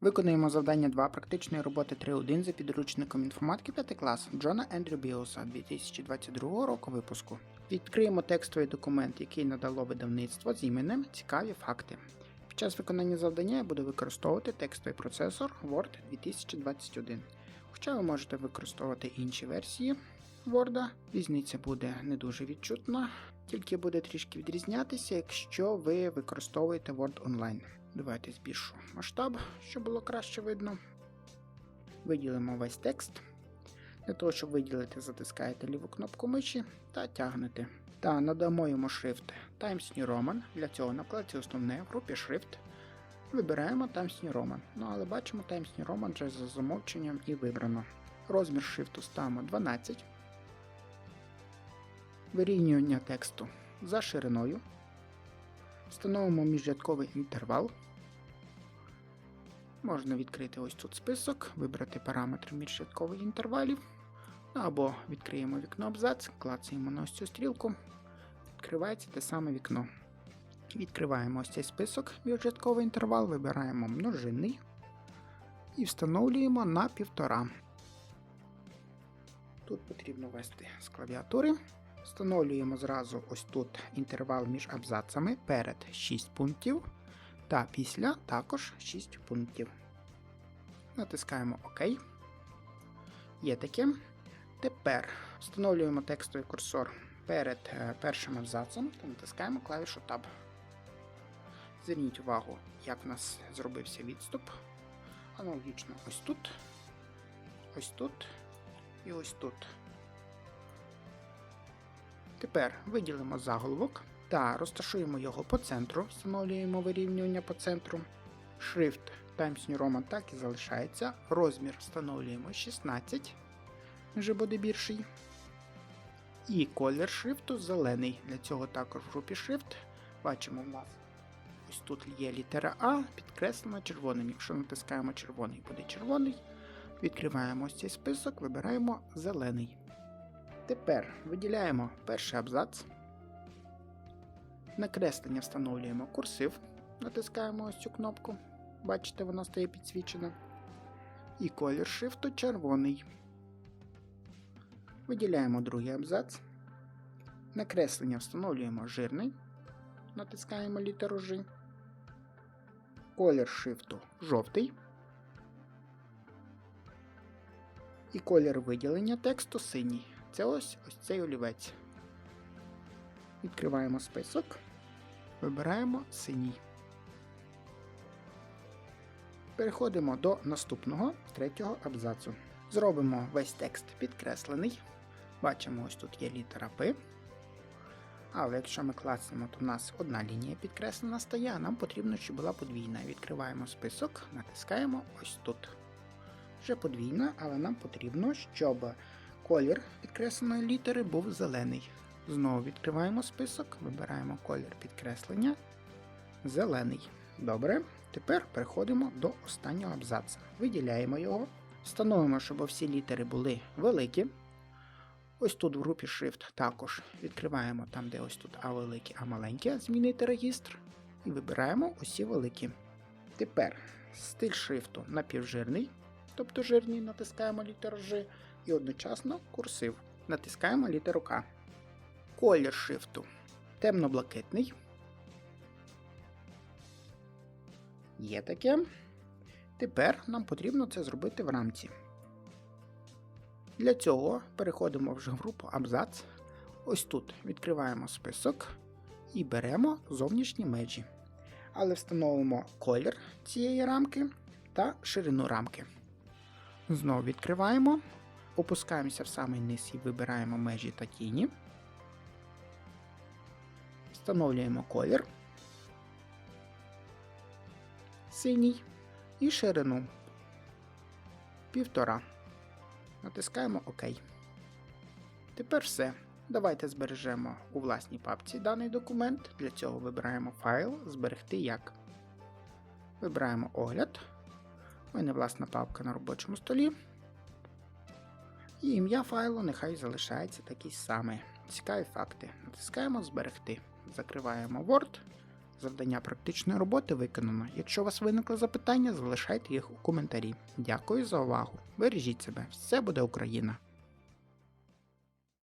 Виконуємо завдання 2 практичної роботи 3.1 за підручником інформатики 5 клас Джона Ендрю Біоса 2022 року випуску. Відкриємо текстовий документ, який надало видавництво з іменем Цікаві факти. Під час виконання завдання я буду використовувати текстовий процесор Word 2021. Хоча ви можете використовувати інші версії Word, різниця буде не дуже відчутна, тільки буде трішки відрізнятися, якщо ви використовуєте Word Online. Давайте збільшу масштаб, щоб було краще видно. Виділимо весь текст. Для того, щоб виділити, затискаєте ліву кнопку миші та тягнете. Та надамо йому шрифт Times New Roman. Для цього на основне в групі шрифт. Вибираємо Times New Roman. Ну але бачимо Times New Roman вже за замовченням і вибрано. Розмір шрифту ставимо 12. Вирівнювання тексту за шириною. Встановимо міжрядковий інтервал. Можна відкрити ось тут список, вибрати параметри міжрядкових інтервалів. Або відкриємо вікно абзац, клацаємо на ось цю стрілку. Відкривається те саме вікно. Відкриваємо ось цей список, міжрядковий інтервал, вибираємо множинний і встановлюємо на 1,5. Тут потрібно ввести з клавіатури. Встановлюємо зразу ось тут інтервал між абзацами перед 6 пунктів та після також 6 пунктів. Натискаємо ОК. Є таке. Тепер встановлюємо текстовий курсор перед е, першим абзацом та натискаємо клавішу Tab. Зверніть увагу, як в нас зробився відступ. Аналогічно ось тут, ось тут і ось тут. Тепер виділимо заголовок та розташуємо його по центру, встановлюємо вирівнювання по центру. Шрифт Times New Roman так і залишається. Розмір встановлюємо 16, вже буде більший. І колір шрифту зелений. Для цього також в групі Shift бачимо в нас. Ось тут є літера А, підкреслена червоним. Якщо натискаємо червоний, буде червоний. Відкриваємо ось цей список, вибираємо зелений. Тепер виділяємо перший абзац. Накреслення встановлюємо курсив, натискаємо ось цю кнопку. Бачите, вона стає підсвічена. І колір шрифту червоний. Виділяємо другий абзац. Накреслення встановлюємо жирний. Натискаємо літеру G. Колір шрифту жовтий. І колір виділення тексту синій. Це ось ось цей олівець. Відкриваємо список, вибираємо синій. Переходимо до наступного третього абзацу. Зробимо весь текст підкреслений. Бачимо, ось тут є літера П. Але якщо ми клацнемо, то в нас одна лінія підкреслена стає, а нам потрібно, щоб була подвійна. Відкриваємо список, натискаємо ось тут. Вже подвійна, але нам потрібно, щоб колір підкресленої літери був зелений. Знову відкриваємо список, вибираємо колір підкреслення. Зелений. Добре. Тепер переходимо до останнього абзаца. Виділяємо його. Встановимо, щоб всі літери були великі. Ось тут в групі Shift також відкриваємо там, де ось тут А велике, А маленьке, змінити регістр. І вибираємо усі великі. Тепер стиль шрифту напівжирний, тобто жирний, натискаємо літеру G і одночасно курсив. Натискаємо літеру К. Колір шрифту темно-блакитний. Є таке. Тепер нам потрібно це зробити в рамці. Для цього переходимо вже в групу Абзац. Ось тут відкриваємо список і беремо зовнішні межі. Але встановимо колір цієї рамки та ширину рамки. Знову відкриваємо, опускаємося в самий низ і вибираємо межі та тіні. Встановлюємо колір. Синій і ширину півтора. Натискаємо ОК. Тепер все. Давайте збережемо у власній папці даний документ. Для цього вибираємо файл Зберегти як. Вибираємо огляд. У мене власна папка на робочому столі. І ім'я файлу нехай залишається такий самий. Цікаві факти. Натискаємо Зберегти. Закриваємо Word Завдання практичної роботи виконано. Якщо у вас виникли запитання, залишайте їх у коментарі. Дякую за увагу. Бережіть себе, все буде Україна!